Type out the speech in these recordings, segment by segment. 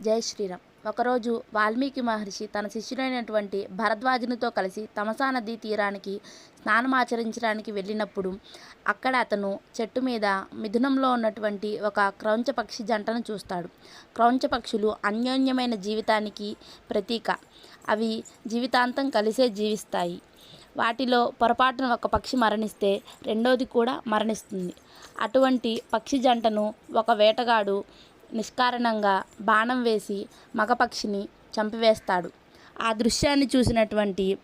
జై శ్రీరామ్. ఒకరోజు వాల్మీకి మహర్షి తన శిష్యుడైనటువంటి భరద్వాజునితో కలిసి తమసా నదీ తీరానికి స్నానమాచరించడానికి వెళ్ళినప్పుడు అక్కడ అతను చెట్టు మీద మిథునంలో ఉన్నటువంటి ఒక క్రౌంచ పక్షి జంటను చూస్తాడు. క్రౌంచ పక్షులు అన్యోన్యమైన జీవితానికి ప్రతీక. అవి జీవితాంతం కలిసే జీవిస్తాయి. వాటిలో పొరపాటున ఒక పక్షి మరణిస్తే రెండోది కూడా మరణిస్తుంది. అటువంటి పక్షి జంటను ఒక వేటగాడు నిష్కారణంగా బాణం వేసి మగపక్షిని చంపివేస్తాడు. ఆ దృశ్యాన్ని చూసినటువంటి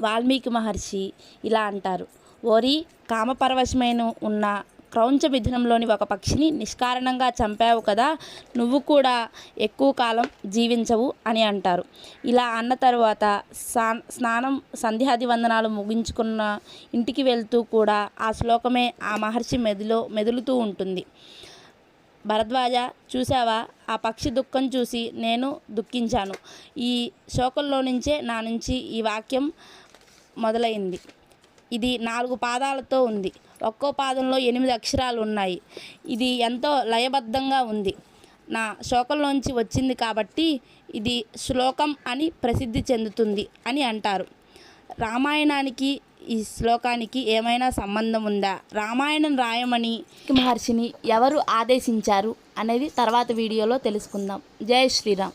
వాల్మీకి మహర్షి ఇలా అంటారు. ఓరి కామపరవశమైన ఉన్న క్రౌంచ మిథునంలోని ఒక పక్షిని నిష్కారణంగా చంపావు కదా నువ్వు కూడా ఎక్కువ కాలం జీవించవు అని అంటారు. ఇలా అన్న తరువాత స్నా స్నానం సంధ్యాది వందనాలు ముగించుకున్న ఇంటికి వెళ్తూ కూడా ఆ శ్లోకమే ఆ మహర్షి మెదిలో మెదులుతూ ఉంటుంది. భరద్వాజ చూసావా ఆ పక్షి దుఃఖం చూసి నేను దుఃఖించాను. ఈ శోకంలో నుంచే నా నుంచి ఈ వాక్యం మొదలైంది. ఇది నాలుగు పాదాలతో ఉంది. ఒక్కో పాదంలో ఎనిమిది అక్షరాలు ఉన్నాయి. ఇది ఎంతో లయబద్ధంగా ఉంది. నా శోకంలోంచి వచ్చింది కాబట్టి ఇది శ్లోకం అని ప్రసిద్ధి చెందుతుంది అని అంటారు. రామాయణానికి ఈ శ్లోకానికి ఏమైనా సంబంధం ఉందా? రామాయణం రాయమని మహర్షిని ఎవరు ఆదేశించారు అనేది తర్వాత వీడియోలో తెలుసుకుందాం. జై శ్రీరామ్.